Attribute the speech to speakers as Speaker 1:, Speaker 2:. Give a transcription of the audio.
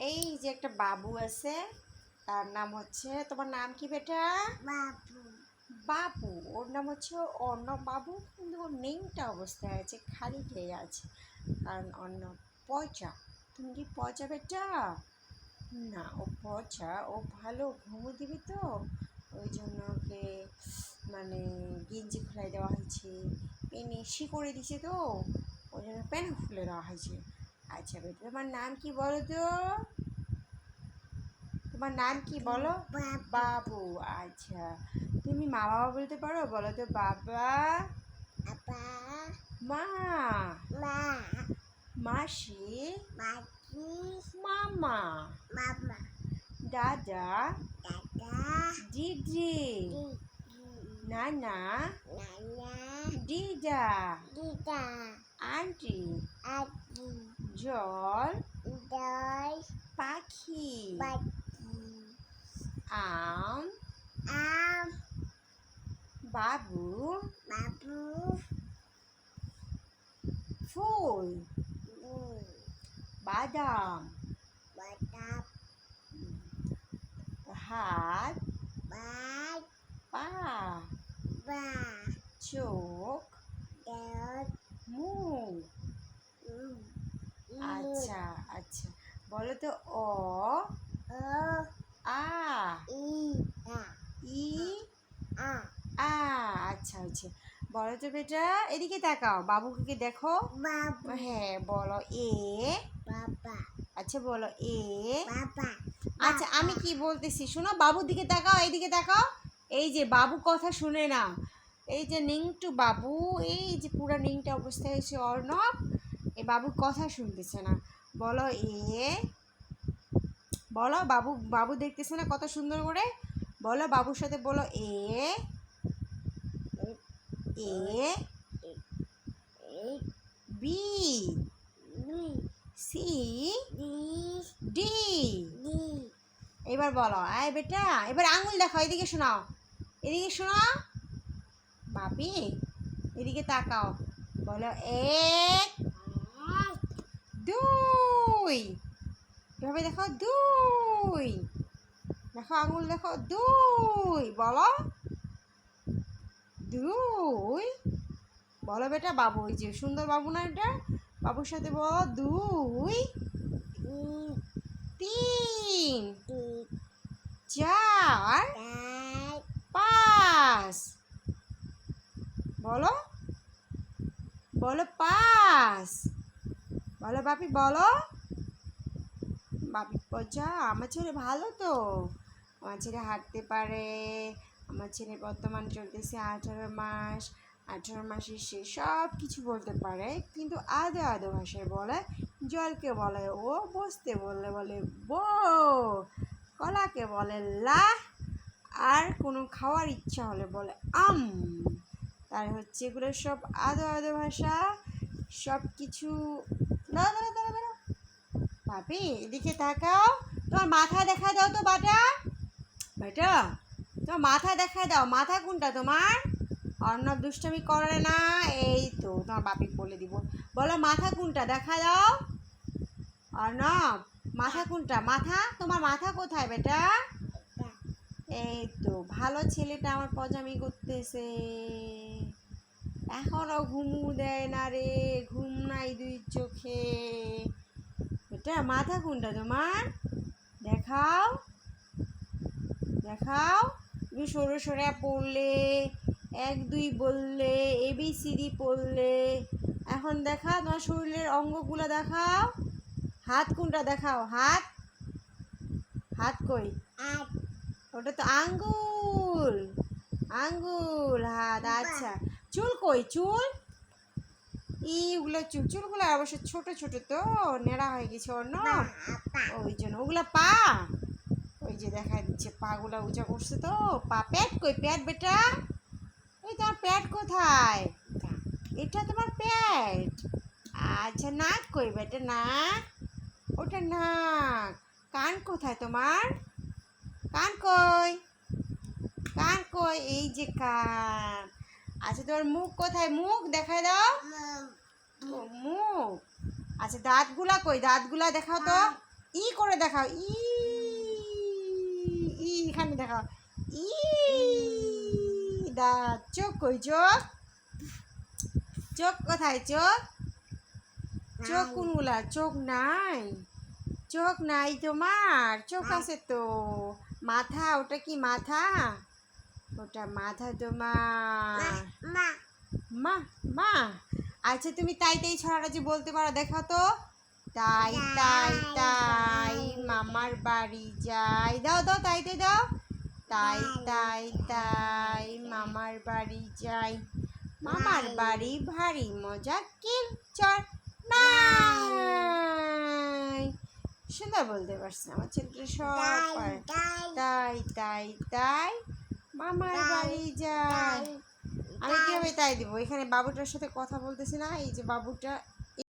Speaker 1: এই যে একটা বাবু আছে তার নাম হচ্ছে তোমার নাম কি বেটা?
Speaker 2: বাবু।
Speaker 1: বাবু ওর নাম হচ্ছে অর্ণ বাবু কিন্তু ওর নেমটা অবস্থায় আছে খালি খেয়ে আছে কারণ অন্য পচা। তুমি কি পচা বেটা? না ও পচা ও ভালো ঘুমো দিবি তো ওই জন্য ওকে মানে গেঞ্জি খুলাই দেওয়া হয়েছে পেনে শি করে দিছে তো ওই জন্য প্যান্ট খুলে দেওয়া হয়েছে। আচ্ছা বেটা তোমার নাম কি বলো তো? তোমার নাম কি বলো?
Speaker 2: বাবু।
Speaker 1: আচ্ছা। তুমি মা বাবা বলতে পারো? বলো তো বাবা। মা। মাসি। মামা।
Speaker 2: মামা।
Speaker 1: দাদা।
Speaker 2: দাদা।
Speaker 1: দিদি
Speaker 2: দিদি
Speaker 1: নানা
Speaker 2: নানা
Speaker 1: দিদা
Speaker 2: দিদা
Speaker 1: আন্টি
Speaker 2: আদি
Speaker 1: জল
Speaker 2: দই
Speaker 1: পাখি
Speaker 2: বাকি
Speaker 1: আম
Speaker 2: আম
Speaker 1: বাবু
Speaker 2: বাবু
Speaker 1: ফুল
Speaker 2: দুই
Speaker 1: বাদাম
Speaker 2: বাতাপ
Speaker 1: হাত
Speaker 2: বাই
Speaker 1: পা চোখ মুখ। আচ্ছা আচ্ছা। বলো তো অ আ
Speaker 2: ই আ।
Speaker 1: ই
Speaker 2: আ
Speaker 1: আ আচ্ছা আচ্ছা। বলো তো বেটা এদিকে তাকাও বাবুকে দেখো। হ্যাঁ বলো এ।
Speaker 2: বাবা।
Speaker 1: আচ্ছা বলো এ।
Speaker 2: বাবা।
Speaker 1: আচ্ছা আমি কি বলতেছি? শোনো বাবুর দিকে তাকাও এইদিকে তাকাও। এই যে বাবু কথা শুনে না এই যে নিংটু বাবু, এই যে পুরো নিংটা অবস্থায় হয়েছে অর্ণব। এ বাবুর কথা শুনতেছে না। বলো, এ বলো, বাবু বাবু দেখতেছে না কত সুন্দর করে? বলো, বাবুর সাথে বলো A A, B, C, D. এবার বলো, আয় বেটা, এবার আঙুল দেখাও, এদিকে শোনাও। এদিকে শোনাও বাপি, এদিকে তাকাও। বলো, এক, দুই। এভাবে দেখো? দুই। দেখো আঙুল, দেখো, দুই। বলো। দুই। বলো বেটা বাবু ওই যে সুন্দর বাবু না এটা? বাবুর সাথে বলো, দুই তিন, চার পাঁচ বলো? বলো পাঁচ বলো বাপি বলো। বাপি পচা আমার ছেলে ভালো তো। আমার ছেলে হাঁটতে পারে। আমার ছেলে বর্তমান চলতেছে আঠারো মাস। আঠারো মাসের সে সব কিছু বলতে পারে। কিন্তু আদো আদো ভাষায় বলে, জলকে বলে ও, বসতে বললে বলে বো। কলাকে বলে লা। আর কোনো খাওয়ার ইচ্ছা হলে বলে আম। তার হচ্ছে এগুলো সব আদো আদো ভাষা সব কিছু দাঁড়া দাঁড়া দাঁড়া দাঁড়া ভাবি, এদিকে তাকাও। তোমার মাথা দেখা দাও তো, বাটা। বেটা, তোমার মাথা দেখা দাও। মাথা কোনটা তোমার? অর্ণব দুষ্টামি করে না, এই তো, তোমার বাপিক বলে দিব। বলো, মাথা কোনটা? দেখা দাও। অর্ণব, মাথা কোনটা? মাথা? তোমার মাথা কোথায়, বেটা? এই তো ভালো ছেলেটা আমার পজামি করতেছে। এখনও ঘুমু দেয় না রে, ঘুম নাই দুই চোখে। এটা মাথা কোনটা তোমার? দেখাও। দেখাও। তুমি সরে সরে পড়লে, এক দুই বললে এবিসিডি পড়লে। এখন দেখা তোমার শরীরের অঙ্গগুলো দেখাও। হাত কোনটা দেখাও? হাত। হাত কই? ওটা তো আঙ্গুল। আঙ্গুল হাত আচ্ছা। চুল কই? চুল? ইগুলো চুল চুলগুলো অবশ্য ছোট ছোট তো নেড়া হয়ে গেছে না? ওই জন্য। ওগুলো পা? ওই যে দেখা দিচ্ছে পাগুলা উঁচা করছে তো। পা প্যাট কই? প্যাট বেটা? এই তোমার প্যাট কোথায়? এটা তোমার প্যাট। আচ্ছা নাক কই বেটা? নাক? ওটা নাক। কান কোথায় তোমার? কান কই? কান কই? এই যে কান। আচ্ছা তোমার মুখ কোথায়? মুখ দেখায় দাও। মুখ। আচ্ছা দাঁতগুলা কই? দাঁতগুলা দেখাও তো। ই করে দেখাও। ই ই এখানে দেখাও। ই দা চোখ কই? চোখ। চোখ কোথায়? চোখ? চোখ। কোনগুলা? চোখ নাই। চোখ নাই তোমার। চোখ আছে তো। মাথা ওটা কি মাথা? ওটা মাথা তোমার।
Speaker 2: মা
Speaker 1: মা। আচ্ছা তুমি তাই তাই ছড়াটা যে বলতে পারো দেখাও তো। তাই তাই তাই মামার বাড়ি যাই। দাও দাও তাই তাই দাও। তাই তাই তাই মামার বাড়ি যাই। মামার বাড়ি ভারী মজা কিল চর নাই সুন্দর বলতে পারছে আমার ছেলেটা সব
Speaker 2: তাই
Speaker 1: পারে।
Speaker 2: তাই।
Speaker 1: তাই মামার বাড়ি যায়। আমি কীভাবে তাই দিব? এখানে বাবুটার সাথে কথা বলতেছি না। এই যে বাবুটা